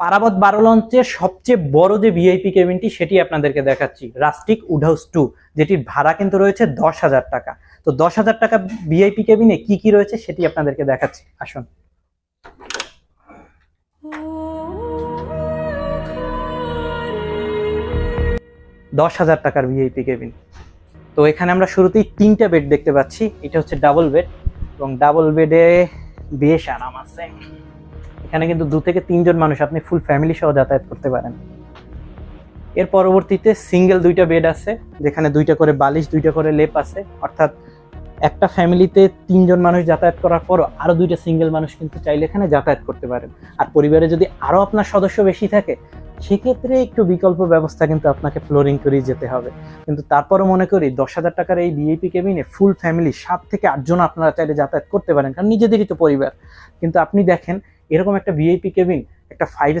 পারাবত বারো লঞ্চের সবচেয়ে বড় যে ভিআইপি কেবিনটি সেটি আপনাদেরকে দেখাচ্ছি। রাস্টিক উড হাউস টু, যেটির ভাড়া কিন্তু রয়েছে দশ হাজার টাকা। তো দশ হাজার টাকা ভিআইপি কেবিনে কি কি রয়েছে, সেটি আপনাদেরকে দেখাচ্ছি। আসুন। দশ হাজার টাকার ভিআইপি কেবিন তো এখানে আমরা শুরুতেই তিনটা বেড দেখতে পাচ্ছি। এটা হচ্ছে ডাবল বেড এবং ডাবল বেডে বেশ আরাম আছে। এখানে কিন্তু দু থেকে তিনজন মানুষ আপনি ফুল ফ্যামিলি সহ যাতায়াত করতে পারেন। এর পরবর্তীতে সিঙ্গেল দুইটা বেড আছে, যেখানে দুইটা করে বালিশ, দুইটা করে লেপ আছে। অর্থাৎ একটা ফ্যামিলিতে তিনজন মানুষ যাতায়াত করার পরও আরও দুইটা সিঙ্গেল মানুষ কিন্তু চাইলে এখানে যাতায়াত করতে পারেন। আর পরিবারে যদি আরও আপনার সদস্য বেশি থাকে, সেক্ষেত্রে একটু বিকল্প ব্যবস্থা কিন্তু আপনাকে ফ্লোরিং করেই যেতে হবে। কিন্তু তারপরও মনে করি দশ হাজার টাকার এই ভিআইপি কেবিনে ফুল ফ্যামিলি সাত থেকে আটজন আপনারা চাইলে যাতায়াত করতে পারেন, কারণ নিজেদেরই তো পরিবার। কিন্তু আপনি দেখেন এরকম একটা ভিআইপি কেবিন একটা ফাইভ